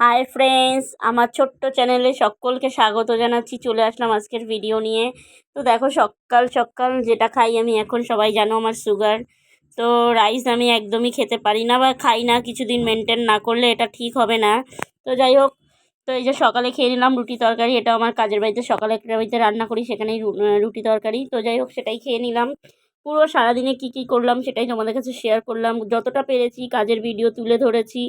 Hi friends আমার ছোট্ট চ্যানেলে সকলকে স্বাগত জানাচ্ছি। চলে আসলাম আজকের ভিডিও নিয়ে। তো দেখো, সকাল সকাল যেটা খাই আমি, এখন সবাই জানো আমার সুগার তো রাইস আমি একদমই খেতে পারি না বা খাই না, কিছুদিন মেনটেন না করলে এটা ঠিক হবে না। তো যাই হোক, তো এই যে সকালে খেয়ে নিলাম রুটি তরকারি এটা আমার কাজের বাড়িতে সকালে একটা বাড়িতে রান্না করি, সেখানেই রুটি তরকারি। তো যাই হোক, সেটাই খেয়ে নিলাম। পুরো সারাদিনে কী কী করলাম, সেটাই তোমাদের কাছে শেয়ার করলাম। যতটা পেরেছি কাজের ভিডিও তুলে ধরেছি।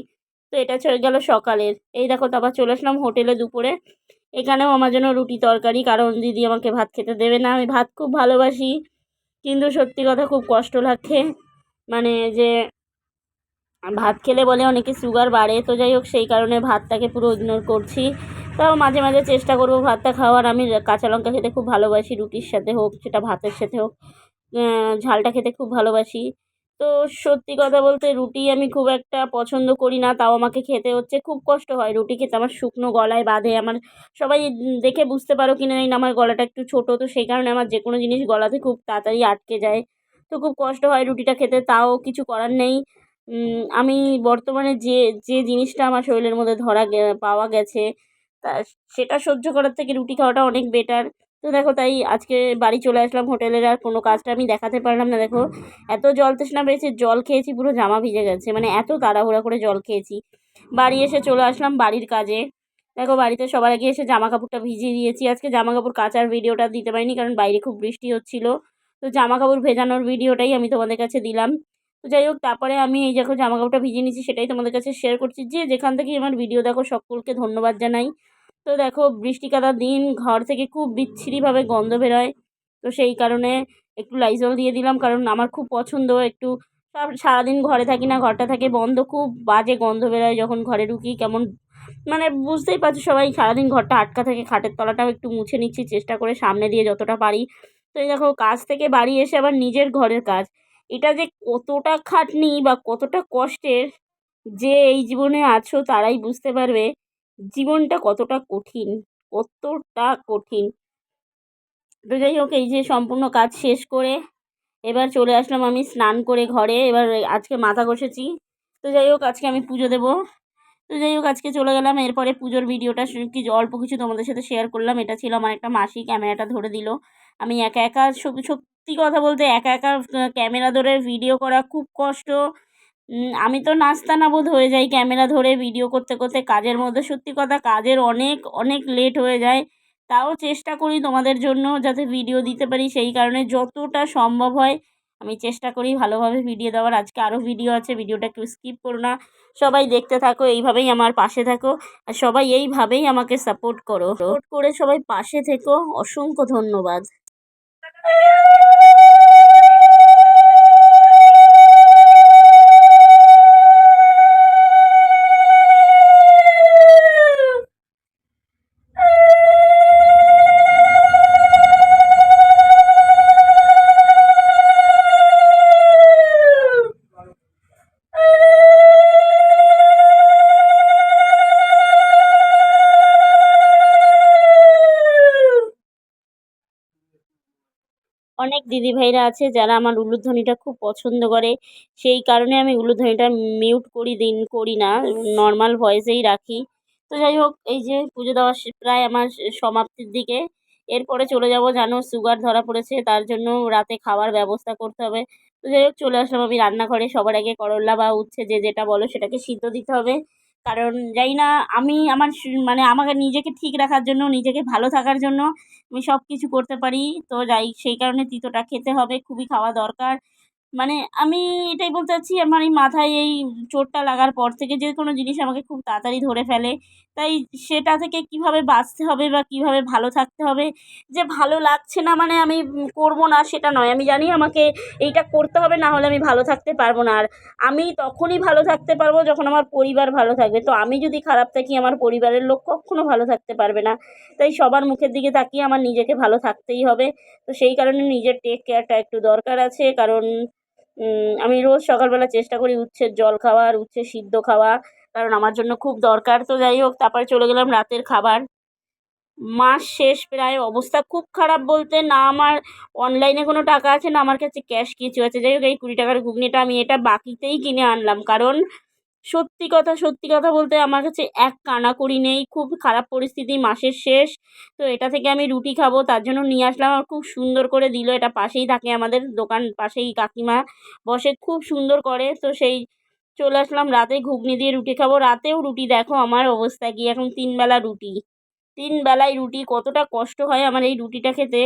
তো এটা চলে গেল সকালের। এই দেখো তারপর চলে আসলাম হোটেলে দুপুরে। এখানেও আমার জন্য রুটি তরকারি, কারণ দিদি আমাকে ভাত খেতে দেবে না। আমি ভাত খুব ভালোবাসি, কিন্তু সত্যি কথা খুব কষ্ট লাগে। মানে যে ভাত খেলে বলে অনেকে সুগার বাড়ে, তো যাই হোক, সেই কারণে ভাতটাকে পুরো ইগনোর করছি। তাও মাঝে মাঝে চেষ্টা করব ভাতটা খাওয়ার। আমি কাঁচা লঙ্কা খেতে খুব ভালোবাসি, রুটির সাথে হোক, সেটা ভাতের সাথে হোক ঝালটা খেতে খুব ভালোবাসি। তো সত্যি কথা বলতে রুটি আমি খুব একটা পছন্দ করি না, তাও আমাকে খেতে হচ্ছে, খুব কষ্ট হয় রুটি খেতে, আমার শুকনো গলায় বাঁধে, আমার সবাই দেখে বুঝতে পারো কি না, আমার গলাটা একটু ছোটো, তো সেই কারণে আমার যে কোনো জিনিস গলাতে খুব তাড়াতাড়ি আটকে যায়, তো খুব কষ্ট হয় রুটিটা খেতে, তাও কিছু করার নেই। আমি বর্তমানে যে যে জিনিসটা আমার শরীরের মধ্যে ধরা পাওয়া গেছে, তা সেটা সহ্য করার থেকে রুটি খাওয়াটা অনেক বেটার তো দেখো তাই আজকে বাড়ি চলে আসলাম হোটেলের, আর কোনো কাজটা আমি দেখাতে পারলাম না। দেখো, এত জল তৃষ্ণা পেয়েছে জল খেয়েছি, পুরো জামা ভিজে গেছে মানে এত তাড়াহুড়া করে জল খেয়েছি। বাড়ি এসে চলে আসলাম বাড়ির কাজে। দেখো, বাড়িতে সবার আগে এসে জামা কাপড়টা ভিজিয়ে দিয়েছি। আজকে জামা কাপড় কাচার ভিডিওটা দিতে পারিনি, কারণ বাইরে খুব বৃষ্টি হচ্ছিল। তো জামা কাপড় ভেজানোর ভিডিওটাই আমি তোমাদের কাছে দিলাম। তো যাই হোক, তারপরে আমি এই দেখো জামা কাপড়টা ভিজিয়ে নিয়েছি, সেটাই তোমাদের কাছে শেয়ার করছি। যে যেখান থেকে আমার ভিডিও দেখো, সকলকে ধন্যবাদ জানাই। তো দেখো, বৃষ্টি কাদার দিন ঘর থেকে খুব বিচ্ছিরিভাবে গন্ধ বেরোয়। তো সেই কারণে একটু লাইজল দিয়ে দিলাম, কারণ আমার খুব পছন্দ। একটু সারাদিন ঘরে থাকি না, ঘরটা থাকে বন্ধ, খুব বাজে গন্ধ বেরোয় যখন ঘরে ঢুকি। কেমন মানে বুঝতেই পারছ সবাই, সারাদিন ঘরটা আটকা থাকে, খাটের তলাটাও একটু মুছে নিচ্ছি, চেষ্টা করে সামনে দিয়ে যতটা পারি। তো এই দেখো, কাজ থেকে বাড়ি এসে আবার নিজের ঘরের কাজ। এটা যে কতটা খাটনি বা কতটা কষ্টের, যে এই জীবনে আছো তারাই বুঝতে পারবে। জীবনটা কতটা কঠিন কতটা কঠিন। তো যাই হোক, এই যে সম্পূর্ণ কাজ শেষ করে এবার চলে আসলাম আমি স্নান করে ঘরে, এবার আজকে মাথা ঘষেছি। তো যাই হোক, আজকে আমি পুজো দেবো। তো যাই হোক, আজকে চলে গেলাম, এরপরে পুজোর ভিডিওটা কিছু অল্প কিছু তোমাদের সাথে শেয়ার করলাম। এটা ছিল আমার একটা মাসি, ক্যামেরাটা ধরে দিল। আমি একা একা সত্যি কথা বলতে একা একা ক্যামেরা ধরে ভিডিও করা খুব কষ্ট। আমি তো নাস্তানা বোধ হয়ে যাই। ক্যামেরা ধরে ভিডিও করতে করতে কাজের মধ্যে সত্যি কথা কাজের অনেক অনেক লেট হয়ে যায়। তাও চেষ্টা করি তোমাদের জন্য যাতে ভিডিও দিতে পারি। সেই কারণে যতটা সম্ভব হয়, আমি চেষ্টা করি ভালোভাবে ভিডিও দেওয়ার। আজকে আরও ভিডিও আছে ভিডিওটা একটু স্কিপ করো না। সবাই দেখতে থাকো, এইভাবেই আমার পাশে থাকো। আর সবাই এইভাবেই আমাকে সাপোর্ট করো। সাপোর্ট করে সবাই পাশে থেকো। অসংখ্য ধন্যবাদ। অনেক দিদিভাইরা আছে যারা আমার উলুধ্বনিটা খুব পছন্দ করে। সেই কারণে আমি উলুধ্বনিটা মিউট করি দিন, করি না নর্মাল ভয়েসেই রাখি। তো যাই হোক, এই যে পুজো দেওয়া প্রায় আমার সমাপ্তির দিকে। এরপরে চলে যাব, জানো সুগার ধরা পড়েছে, তার জন্য রাতে খাওয়ার ব্যবস্থা করতে হবে। তো যাই হোক, চলে আসলাম আমি রান্নাঘরে। সবার আগে করল্লা বা উচ্ছে যে যেটা বলো সেটাকে সিদ্ধ দিতে হবে। কারণ জানি না, আমি আমার মানে আমাকে নিজেকে ঠিক রাখার জন্য, নিজেকে ভালো থাকার জন্য আমি সব কিছু করতে পারি। তো যাই, সেই কারণে তিতোটা খেতে হবে, খুবই খাওয়া দরকার। মানে আমি এটাই বলতে চাচ্ছি, আমার এই মাথায় এই চোটটা লাগার পর থেকে যে কোনো জিনিস আমাকে খুব তাড়াতাড়ি ধরে ফেলে। তাই সেটা থেকে কীভাবে বাঁচতে হবে বা কীভাবে ভালো থাকতে হবে, যে ভালো লাগছে না মানে আমি করব না সেটা নয়। আমি জানি আমাকে এইটা করতে হবে, না হলে আমি ভালো থাকতে পারব না। আর আমি তখনই ভালো থাকতে পারব যখন আমার পরিবার ভালো থাকবে। তো আমি যদি খারাপ থাকি, আমার পরিবারের লোক কখনো ভালো থাকতে পারবে না। তাই সবার মুখের দিকে তাকিয়ে আমার নিজেকে ভালো থাকতেই হবে। তো সেই কারণে নিজের টেক কেয়ারটা একটু দরকার আছে। কারণ আমি রোজ সকালবেলা চেষ্টা করি উচ্ছের জল খাওয়ার উচ্ছে সিদ্ধ খাওয়া, কারণ আমার জন্য খুব দরকার। তো যাই হোক, তারপরে চলে গেলাম রাতের খাবার। মাস শেষ প্রায়, অবস্থা খুব খারাপ বলতে না আমার অনলাইনে কোনো টাকা আছে, না আমার কাছে ক্যাশ কিছু আছে। যাই হোক, এই কুড়ি টাকার ঘুগনিটা আমি এটা বাকিতেই কিনে আনলাম। কারণ সত্যি কথা সত্যি কথা বলতে আমার কাছে এক কানাকড়ি নেই। খুব খারাপ পরিস্থিতি মাসের শেষ। তো এটা থেকে আমি রুটি খাব, তার জন্য নিয়ে আসলাম। আর খুব সুন্দর করে দিল। এটা পাশেই থাকে আমাদের দোকান, পাশেই কাকিমা বসে খুব সুন্দর করে। তো সেই চলে আসলাম রাতে ঘুগনি দিয়ে রুটি খাব। রাতেও রুটি দেখো আমার অবস্থা কি? এখন তিন বেলা রুটি। তিন বেলায় রুটি কতটা কষ্ট হয় আমার এই রুটিটা খেতে।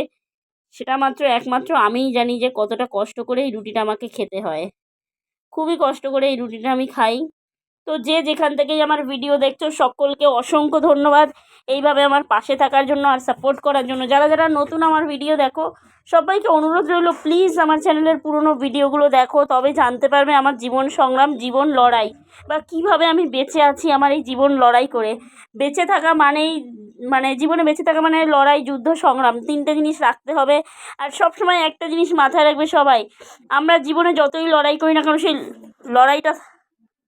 সেটা মাত্র একমাত্র আমিই জানি যে কতটা কষ্ট করে এই রুটিটা আমাকে খেতে হয়। খুবই কষ্ট করে এই রুটিটা আমি খাই। তো যে যেখান থেকেই আমার ভিডিও দেখছ, সকলকে অসংখ্য ধন্যবাদ। এইভাবে আমার পাশে থাকার জন্য আর সাপোর্ট করার জন্য। যারা যারা নতুন আমার ভিডিও দেখো, সবাইকে অনুরোধ রইল প্লিজ আমার চ্যানেলের পুরনো ভিডিওগুলো দেখো, তবে জানতে পারবে আমার জীবন সংগ্রাম, জীবন লড়াই, বা কীভাবে আমি বেঁচে আছি আমার এই জীবন লড়াই করে। বেঁচে থাকা মানেই মানে জীবনে বেঁচে থাকা মানে লড়াই, যুদ্ধ, সংগ্রাম, তিনটে জিনিস রাখতে হবে। আর সব সময় একটা জিনিস মাথায় রাখবে সবাই, আমরা জীবনে যতই লড়াই করি না কেন, সেই লড়াইটা